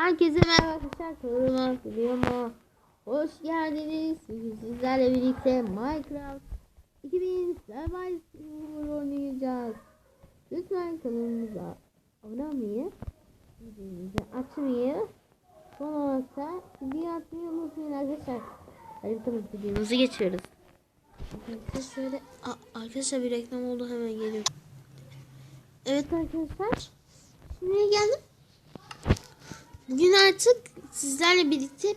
Herkese merhaba arkadaşlar. Kanalıma videoma hoş geldiniz. Bugün sizlerle birlikte Minecraft 2000 Survival oynayacağız. Lütfen kanalımıza abone olmayı, videomuzu açmayı, son olarak da video atmayı unutmayın arkadaşlar. Hadi bakalım videomuzu geçiyoruz. Arkadaşlar şöyle Aa, arkadaşlar bir reklam oldu hemen geliyorum. Evet arkadaşlar. Şimdi geldim. Bugün artık sizlerle birlikte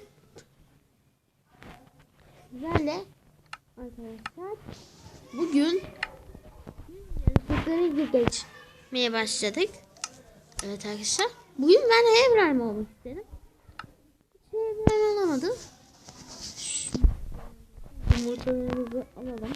sizlerle arkadaşlar bugün yarışmaları geçmeye başladık. Evet arkadaşlar. Bugün ben Hebrahim olmak istedim. Hiç Hebrahim olamadım. Yumurtalarımızı alalım.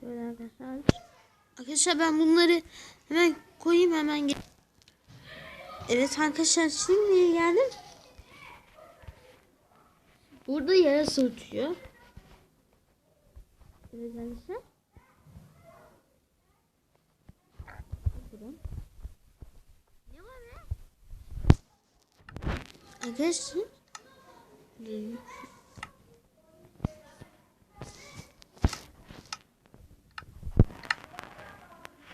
Şöyle arkadaşlar. Arkadaşlar ben bunları hemen koyayım hemen gel. Evet arkadaşlar şimdi geldim. Burada yarası uçuyor. Evet arkadaşlar. Ne var be? Arkadaşlar.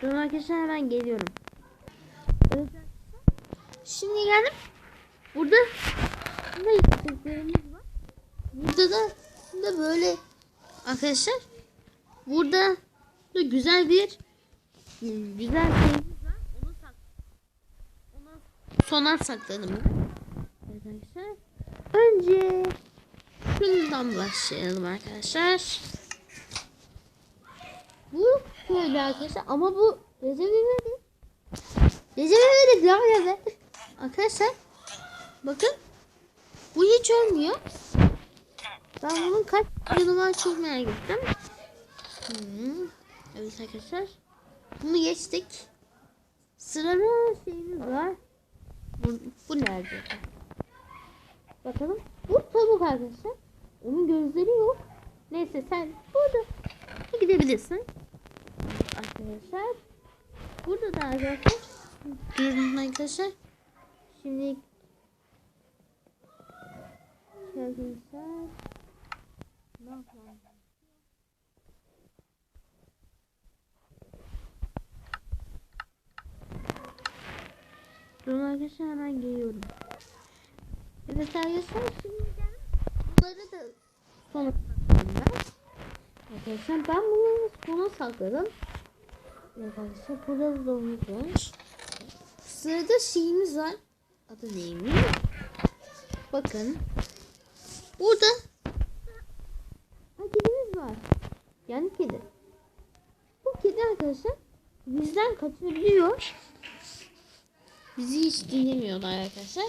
Durun arkadaşlar hemen geliyorum. Evet. Şimdi geldim. Burada burada yükseklerimiz var. Burada da da böyle arkadaşlar burada da güzel bir güzel şeyimiz var. Onu sak sona sakladım. Evet arkadaşlar. Önce şundan başlayalım arkadaşlar. Bu şöyle arkadaşlar ama bu Recep İvedik. Recep İvedik ya ya Arkadaşlar bakın bu hiç olmuyor. Ben bunun kaç yılı var çok merak ettim. Hmm. Evet arkadaşlar. Bunu geçtik. Sırada şeyimiz var. Bu, bu nerede? Bakalım. Bu tavuk arkadaşlar. Onun gözleri yok. Neyse sen burada gidebilirsin. Arkadaşlar. Burada da arkadaşlar. Durun arkadaşlar. Şimdi arkadaşlar. Ne yapalım? Durun arkadaşlar hemen geliyorum. Evet arkadaşlar şimdi bunları da sona sakladım ben. Arkadaşlar ben bunları sona sakladım. Arkadaşlar burada da domuz var. Sırada şeyimiz var. Adı neymiş? Bakın. Burada ha, kedimiz var. Yani kedi. Bu kedi arkadaşlar bizden kaçabiliyor. Bizi hiç dinlemiyorlar arkadaşlar.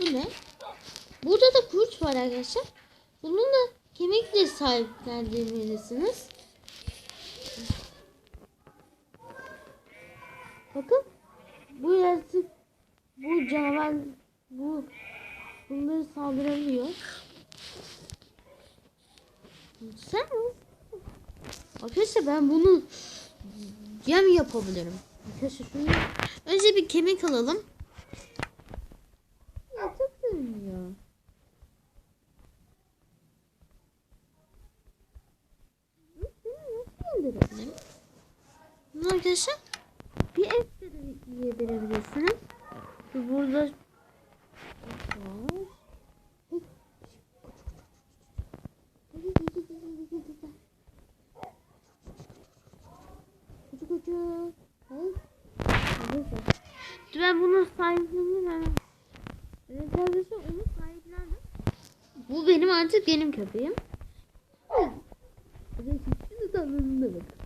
Bu ne? Burada da kurt var arkadaşlar. Bunun da kemikle sahiplendirmelisiniz. Bakın bu yaratık bu canavar bu bunları saldırabiliyor. Sen Arkadaşlar ben bunu yem yapabilirim. Arkadaşlar şunu önce bir kemik alalım. Ya çok sevmiyor. Nasıl öldürebilirim? Bunu arkadaşlar bir ev de yiyebilirsiniz. Burada kucu. Ben bunu hemen. Evet arkadaşlar onu sahiplendim. Bu benim artık benim köpeğim. Şimdi tadına bak.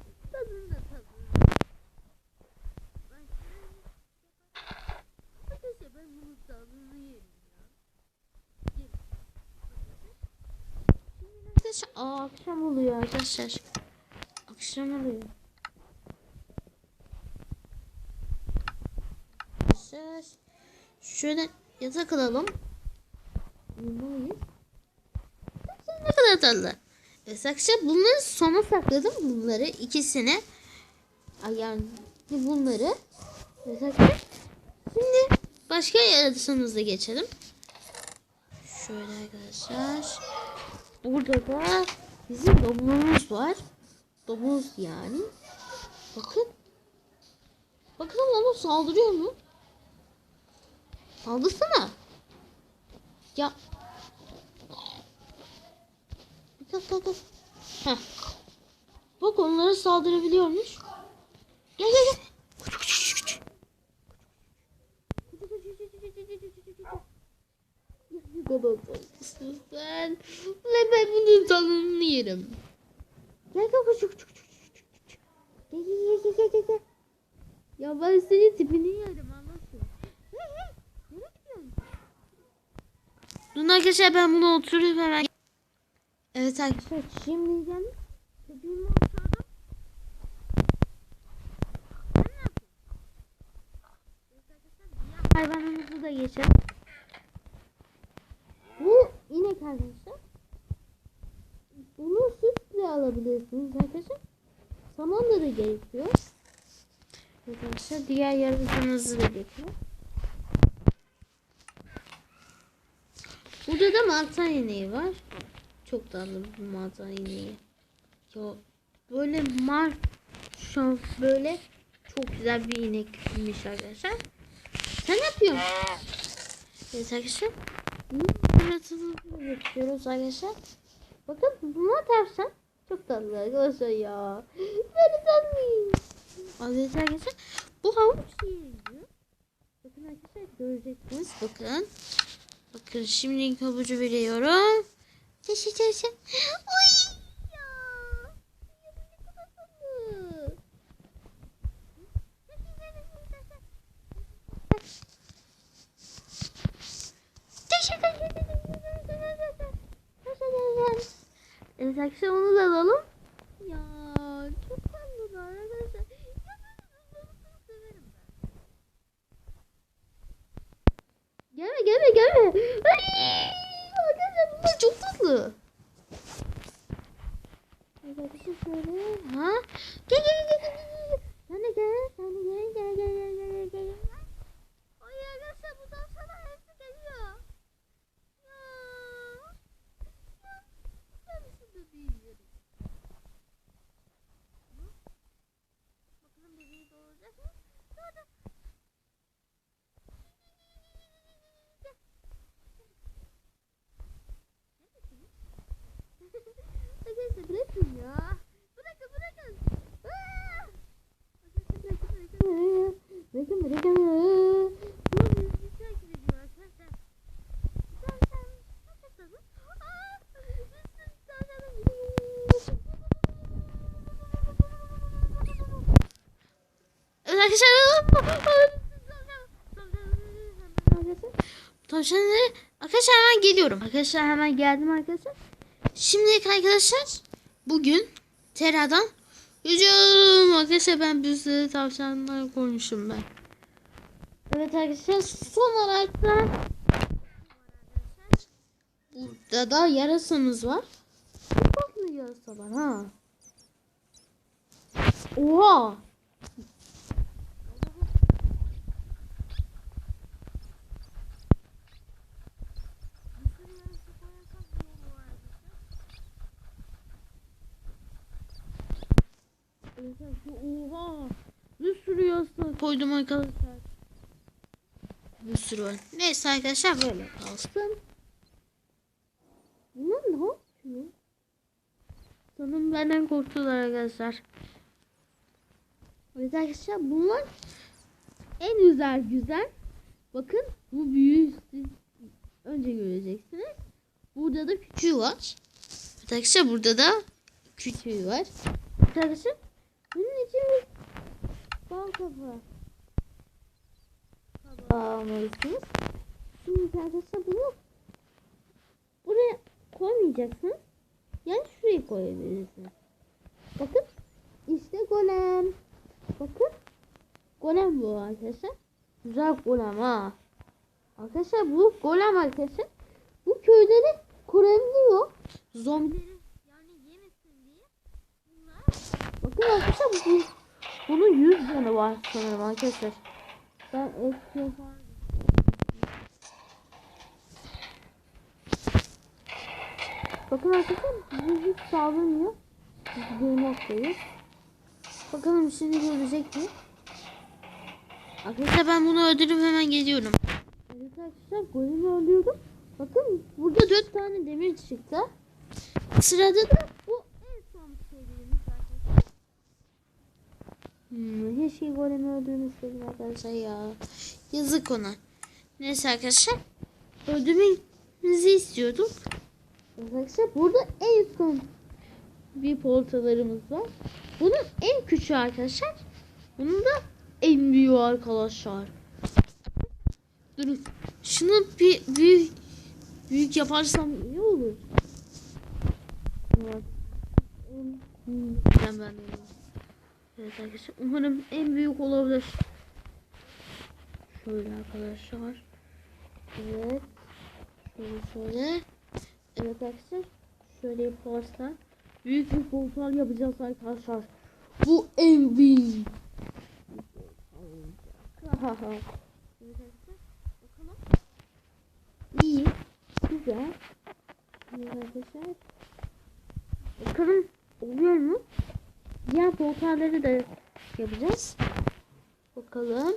kralını yerim ya. Yerim. Aa, akşam oluyor arkadaşlar. Akşam oluyor. Arkadaşlar şöyle yatak alalım. Bulmalıyız. Ne kadar tatlı. Evet arkadaşlar bunları sona sakladım. Bunları ikisini ayarladım. Bunları evet arkadaşlar Başka yaratığımıza geçelim. Şöyle arkadaşlar. Burada da bizim domuzumuz var. Domuz yani. Bakın. Bakın ama saldırıyor mu? Saldırsana. Ya. Bir dakika dur. Heh. Bak onlara saldırabiliyormuş. Gel gel gel. Ne kadar tatlısın sen. Ve ben bunun canını yerim. Gel gel küçük küçük küçük küçük. Gel gel gel gel gel gel. Ya ben senin tipini yerim anlasın. Dur arkadaşlar ben bunu oturup hemen. Evet arkadaşlar şimdi geldim. Köpeğimi oturdum. Sen ne yapıyorsun? Evet arkadaşlar diğer hayvanımızı da geçelim. Bu inek arkadaşlar. Bunu sütle alabilirsiniz arkadaşlar. Gerekiyor. Evet arkadaşlar diğer yarısınızı da getiriyor. Burada da mantar ineği var. Çok tatlı bir mantar ineği. Ya böyle mar şu böyle çok güzel bir inekmiş arkadaşlar. Sen ne yapıyorsun? Evet arkadaşlar. Yaratılışını geçiyoruz arkadaşlar. Bakın buna tavşan. Çok tatlı arkadaşlar ya. Böyle tatlı. Evet arkadaşlar. Bu havuç yiyor. Bakın arkadaşlar göreceksiniz. Bakın. Bakın şimdi havucu veriyorum. Teşekkür ederim. Oy ya. Ya bu ne kadar tatlı. Teşekkür ederim. Evet arkadaşlar onu da alalım. Ya çok tatlı arkadaşlar. Ya ben bunları severim ben. Gelme gelme. Ay, çok tatlı. Evet arkadaşlar şöyle. Ha? Gel gel gel gel gel. De gel. Gel gel gel gel gel gel. gel. Ay arkadaşlar bu tavşana hepsi geliyor. Ya. Ya. Ben şurada büyüyorum. Hı? Bakalım bebeği doğuracak mı? Doğdu. Arkadaşlar bırakın ya. Bırakın bırakın. Aa! Arkadaşlar bırakın bırakın. Bırakın bırakın. Bu bir şey gidiyor arkadaşlar. Tavşan. Çok tatlı. Aa! Bir sürü tavşanım gidiyor. Evet arkadaşlar. Tavşanları arkadaşlar hemen geliyorum. Arkadaşlar hemen geldim arkadaşlar. Şimdilik arkadaşlar bugün Tera'dan Yüzüyorum arkadaşlar ben bir sürü tavşanlar koymuşum ben. Evet arkadaşlar son olarak da burada da yarasımız var. Çok tatlı yarasa var ha. Oha. Oha. Bir sürü yastık koydum arkadaşlar. Bir sürü var. Neyse arkadaşlar böyle kalsın. Bunlar ne yapıyor? Sanırım benden korktular arkadaşlar. Evet arkadaşlar bunlar en güzel güzel. Bakın bu büyüğü siz önce göreceksiniz. Burada da küçüğü var. Evet arkadaşlar burada da küçüğü var. Evet arkadaşlar bunun için bir bal kafa. Almalısınız. Şimdi arkadaşlar bunu buraya koymayacaksınız. Yani şuraya koyabilirsiniz. Bakın işte golem. Bakın. Golem bu arkadaşlar. Güzel golem ha. Arkadaşlar bu golem arkadaşlar. Bu köyleri koruyabiliyor. Zombileri yani yemesin diye. Bunlar. Arkadaşlar bu, bunun 100 canı var sanırım arkadaşlar. Ben eski Bakın arkadaşlar bu hiç saldırmıyor. Biz bir noktayız. Bakalım şimdi görecek mi? Arkadaşlar ben bunu öldürüp hemen geliyorum. Evet arkadaşlar golümü öldürdüm. Bakın burada dört tane demir çıktı. Sırada da bu en son sevdiğimiz arkadaşlar. Hmm, keşke golümü öldürmeseydim arkadaşlar ya. Yazık ona. Neyse arkadaşlar. Öldürmemizi istiyordum. Arkadaşlar burada en son bir portalarımız var. Bunun en küçüğü arkadaşlar. Bunun da en büyüğü arkadaşlar. Durun. Şunu bir büyük büyük yaparsam iyi olur. Evet. Ben ben de. Evet arkadaşlar. Umarım en büyük olabilir. Şöyle arkadaşlar. Evet. Şöyle şöyle. Evet arkadaşlar. Şöyle yaparsak büyük bir portal yapacağız arkadaşlar. Bu en büyük. İyi. Güzel. Evet arkadaşlar. Bakalım oluyor mu? Diğer portalları da yapacağız. Bakalım.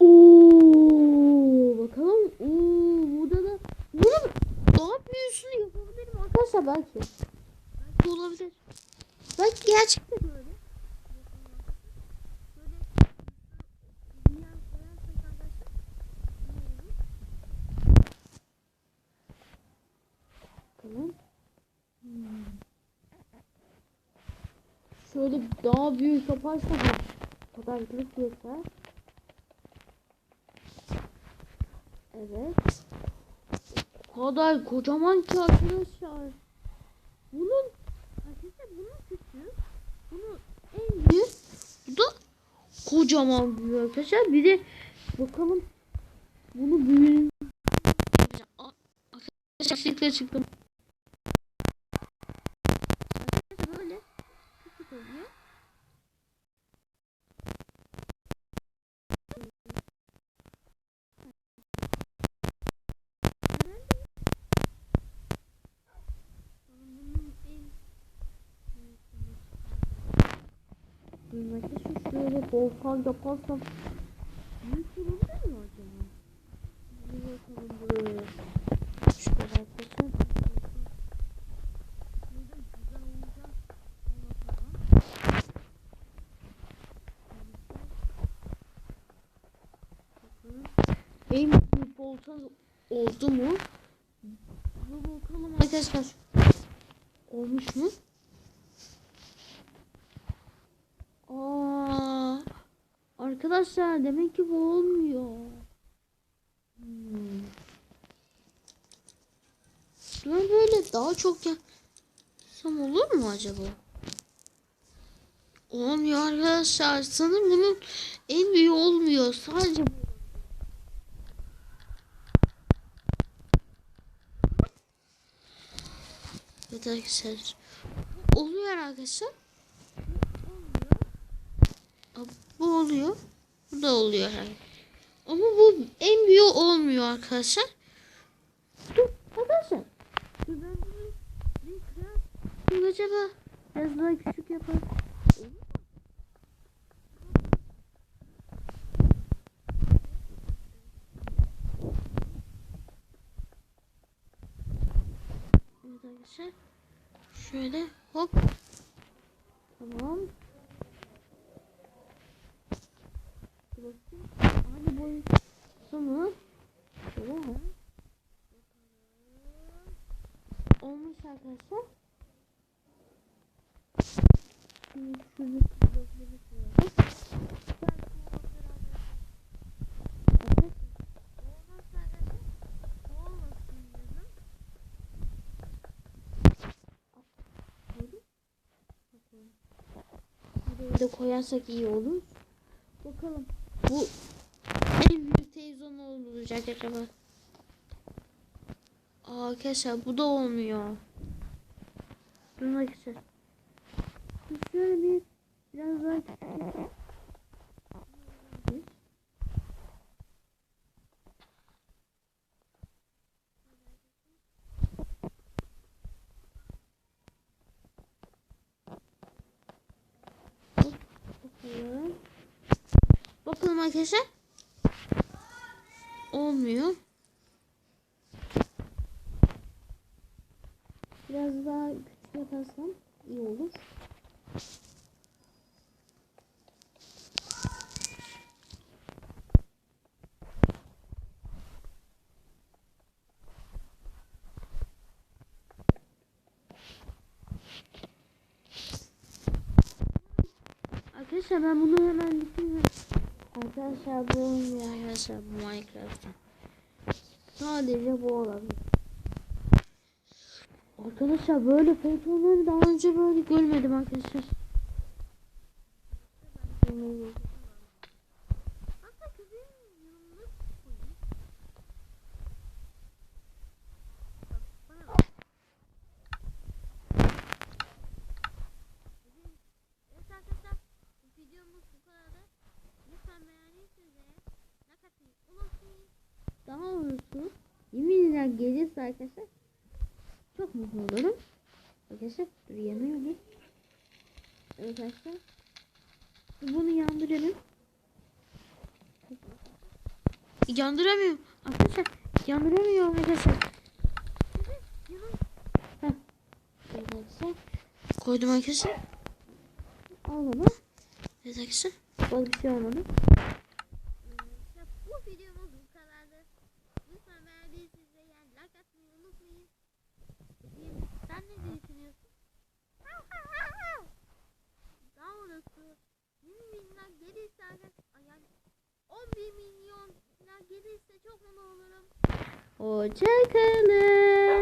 Oo, bakalım. Oo, burada da bunun daha büyüsünü yapabilirim arkadaşlar belki. Belki olabilir. Belki gerçekten öyle. Bakalım. Hmm. Şöyle daha büyük yaparsak bu kadar büyük yeter. Evet. O kadar kocaman ki arkadaşlar. Bunun arkadaşlar bunun küçüğü. Bunun en büyük. Bu da kocaman büyük arkadaşlar. Bir de bakalım bunu büyüğünü Arkadaşlar çıktım. Arkadaşlar böyle küçük oluyor. Volkan yaparsam büyük olabilir mi acaba? Bir bakalım. Şöyle. En büyük volkan oldu mu? Bu bakalım arkadaşlar. Olmuş mu? Aa, arkadaşlar demek ki bu olmuyor. Hmm. Ben böyle daha çok yapsam olur mu acaba? Olmuyor arkadaşlar. Sanırım bunun en büyüğü olmuyor. Sadece. Evet arkadaşlar. Oluyor arkadaşlar. Bu oluyor. Bu da oluyor yani. Ama bu en büyüğü olmuyor arkadaşlar. Dur arkadaşlar. Dur ben bunu bir. Dur acaba biraz daha küçük yapar. Evet arkadaşlar. Şöyle hop. Tamam. Bakayım. Aynı boyutu mu? Şöyle ha. Olmuş arkadaşlar. Şimdi şunu. Buraya da koyarsak iyi olur. Bakalım. Bu en büyük televizyon olacak acaba? Aa arkadaşlar bu da olmuyor. Arkadaşlar. Dur Şöyle bir biraz daha Bakalım. Bakalım arkadaşlar. Olmuyor. Biraz daha küçük yaparsam iyi olur. Arkadaşlar ben bunu hemen bitireyim. Arkadaşlar bu olmuyor arkadaşlar bu Minecraft'ta. Sadece bu olabilir. Arkadaşlar böyle peytonları daha önce böyle görmedim arkadaşlar. Evet arkadaşlar bu videomuz bu kadardı. Lütfen beğendiyseniz eğer like atmayı unutmayın. Daha doğrusu yemin ederim gelirse arkadaşlar çok mutlu olurum. Arkadaşlar dur yanıyor? Evet arkadaşlar. Bunu yandıralım. Yandıramıyorum. Arkadaşlar yandıramıyorum arkadaşlar. Heh. Evet arkadaşlar. Koydum arkadaşlar. Al onu. Evet arkadaşlar. Bana bir şey olmadı. İşte bu videomuz bu kadardı. Lütfen beğendiyseniz eğer like atmayı unutmayın. Peki sen ne düşünüyorsun? Daha doğrusu 20 milyonlar gelirse arkadaşlar yani 11 milyon gelirse çok mutlu olurum. Hoşçakalın.